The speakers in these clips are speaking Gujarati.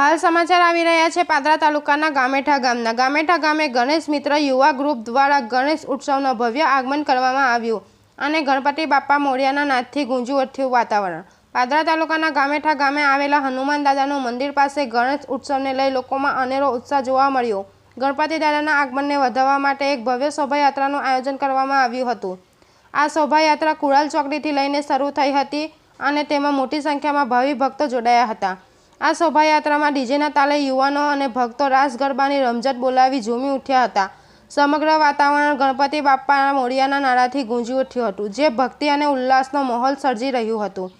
હાલ સમાચાર આવી રહ્યા છે પાદરા તાલુકાના ગામેઠા ગામના. ગામેઠા ગામે ગણેશ મિત્ર યુવા ગ્રુપ દ્વારા ગણેશ ઉત્સવનું ભવ્ય આગમન કરવામાં આવ્યું અને ગણપતિ બાપ્પા મોરિયાના નાદથી ગુંજી ઉઠ્યું વાતાવરણ. પાદરા તાલુકાના ગામેઠા ગામે આવેલા હનુમાન દાદાનું મંદિર પાસે ગણેશ ઉત્સવને લઈ લોકોમાં અનેરો ઉત્સાહ જોવા મળ્યો. ગણપતિ દાદાના આગમનને વધારવા માટે એક ભવ્ય શોભાયાત્રાનું આયોજન કરવામાં આવ્યું હતું. આ શોભાયાત્રા કુળાલ ચોકડીથી લઈને શરૂ થઈ હતી અને તેમાં મોટી સંખ્યામાં ભાવિ ભક્તો જોડાયા હતા. આ શોભાયાત્રામાં ડીજેના તાલે યુવાનો અને ભક્તો રાસ ગરબાની રમઝટ બોલાવી ઝૂમી ઉઠ્યા હતા. સમગ્ર વાતાવરણ ગણપતિ બાપ્પાના મોડિયાના નારાથી ગુંજી ઉઠ્યું હતું, જે ભક્તિ અને ઉલ્લાસનો માહોલ સર્જી રહ્યું હતું.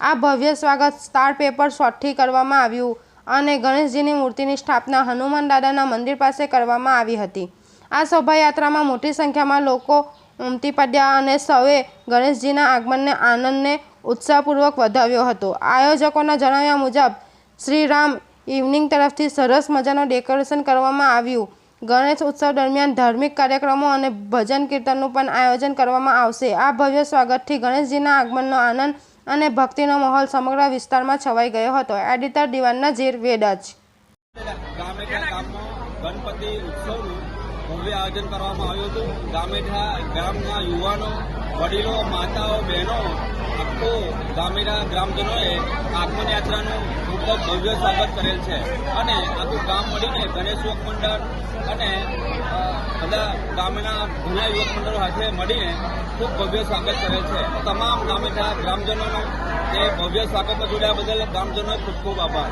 આ ભવ્ય સ્વાગત સ્ટાર પેપર શોટથી કરવામાં આવ્યું અને ગણેશજીની મૂર્તિની સ્થાપના હનુમાન દાદાના મંદિર પાસે કરવામાં આવી હતી. આ શોભાયાત્રામાં મોટી સંખ્યામાં લોકો ઉમટી પડ્યા અને સૌએ ગણેશજીના આગમનને આનંદને ઉત્સાહપૂર્વક વધાવ્યો હતો. આયોજકોના જણાવ્યા મુજબ શ્રીરામ ઇવનિંગ તરફથી સરસ મજાનું ડેકોરેશન કરવામાં આવ્યું. ગણેશ ઉત્સવ દરમિયાન ધાર્મિક કાર્યક્રમો અને ભજન કીર્તનનું પણ આયોજન કરવામાં આવશે. આ ભવ્ય સ્વાગતથી ગણેશજીના આગમનનો આનંદ અને ભક્તિનો માહોલ સમગ્ર વિસ્તારમાં છવાઈ ગયો હતો. એડિટર દિવાનના ઝીર વેડજ ગણપતિ ઉત્સવનું ભવ્ય આયોજન કરવામાં આવ્યું હતું. ગામેઠા ગામના યુવાનો, વડીલો, માતાઓ, બહેનો આખો ગામેઠા ગ્રામજનોએ આગમન ખૂબ ભવ્ય સ્વાગત કરેલ છે. અને આખું ગામ મળીને ગણેશ યુવક મંડળ અને બધા ગામના ઘણા યુવક મંડળો સાથે મળીને ખૂબ ભવ્ય સ્વાગત કરેલ છે. તમામ ગામેઠા ગ્રામજનોનો તે ભવ્ય સ્વાગતમાં જોડાયા બદલ ગામજનોએ ખૂબ ખૂબ આભાર.